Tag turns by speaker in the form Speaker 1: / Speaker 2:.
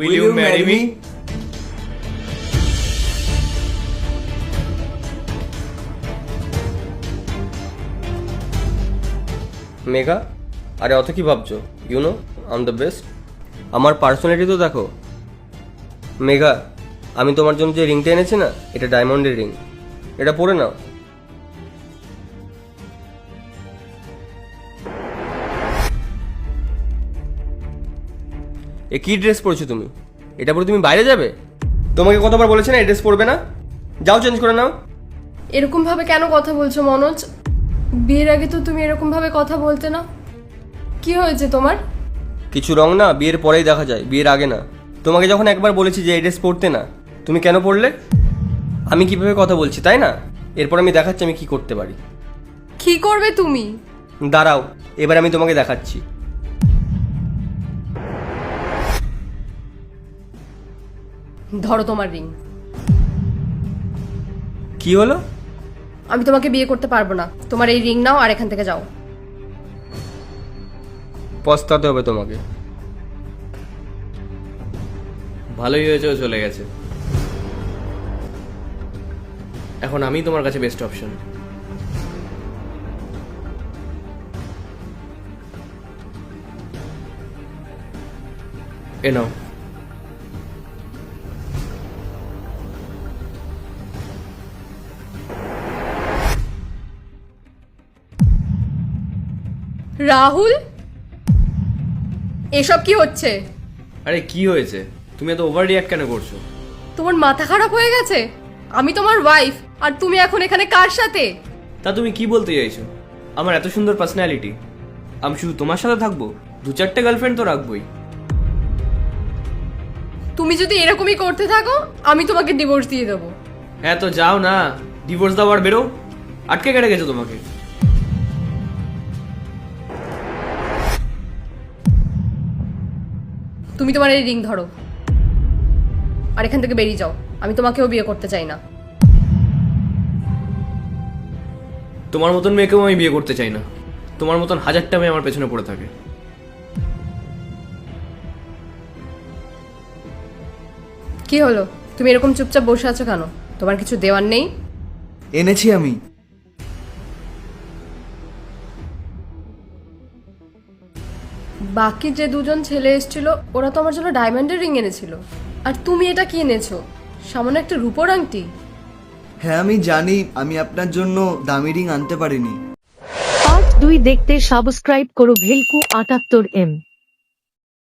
Speaker 1: Will you marry me?
Speaker 2: Megha, আরে অত কি ভাবছ? You know I'm the best আমার পার্সোনালিটি তো দেখো। মেঘা, আমি তোমার জন্য যে রিংটা এনেছি না, এটা ডায়মন্ডের রিং এটা পরে নাও। এ কি ড্রেস পরেছো তুমি? এটা পরে তুমি বাইরে যাবে? তোমাকে কতবার বলেছে না এই ড্রেস পরবে না? যাও চেঞ্জ করে নাও।
Speaker 3: এরকম ভাবে কেন কথা বলছো মনোজ? বিয়ের আগে তো তুমি এরকম ভাবে কথা বলতে না। কি হয়েছে তোমার?
Speaker 2: কিছু রং না বিয়ের পরেই দেখা যায় বিয়ের আগে না। তোমাকে যখন একবার বলেছি যে এই ড্রেস পরতে না তুমি কেন পরলে? আমি কীভাবে কথা বলছি তাই না? এরপর আমি দেখাচ্ছি আমি কি করতে পারি।
Speaker 3: কি করবে তুমি?
Speaker 2: দাঁড়াও এবার আমি তোমাকে দেখাচ্ছি।
Speaker 3: ধরো তোমার রিং
Speaker 2: কি হলো?
Speaker 3: আমি তোমাকে বিয়ে করতে পারব না। তোমার এই রিং নাও আর এখান থেকে যাও।
Speaker 2: পস্তাতে হবে তোমাকে।
Speaker 1: ভালোই হয়েছে ও চলে গেছে। এখন আমি তোমার কাছে বেস্ট অপশন এ নাও।
Speaker 3: রাহুল? এসব কি হচ্ছে?
Speaker 1: আরে কি হয়েছে? তুমি এত ওভার রিয়াক্ট কেন করছ?
Speaker 3: তোমার মাথা খারাপ হয়ে গেছে? আমি তোমার ওয়াইফ আর তুমি এখন এখানে কার সাথে?
Speaker 1: তা তুমি কি বলতে চাইছো? আমার এত সুন্দর পার্সোনালিটি আমি শুধু তোমার সাথে থাকব? দু চারটে গার্লফ্রেন্ড তো রাখবোই।
Speaker 3: তুমি যদি এরকমই করতে থাকো আমি তোমাকে ডিভোর্স দিয়ে দেবো।
Speaker 1: হ্যাঁ তো যাও না। ডিভোর্স দাও আর বেরো। আটকে কেটে গেছো তোমাকে।
Speaker 3: তুমি তোমার এই রিং ধরো। আর এখান থেকে বেরিয়ে যাও। আমি তোমাকেও বিয়ে করতে চাই না।
Speaker 1: তোমার মতন মেয়েকেও আমি বিয়ে করতে চাই না। তোমার মতন হাজারটা মেয়ে আমার পেছনে পড়ে থাকে।
Speaker 3: কি হলো? তুমি এরকম চুপচাপ বসে আছো কেন? তোমার কিছু দেওয়ার নেই?
Speaker 4: এনেছি আমি।
Speaker 3: বাকি যে দুজন ছেলে এসেছিল ওরা তো আমার জন্য ডায়মন্ডের রিং এনেছিল। আর তুমি এটা কি এনেছো? সামান্য একটা রূপোর আংটি?
Speaker 4: হ্যাঁ আমি জানি আমি আপনার জন্য দামি রিং আনতে পারিনি।
Speaker 5: পার্ট দুই দেখতে সাবস্ক্রাইব করো ভেলকু আটাত্তর এম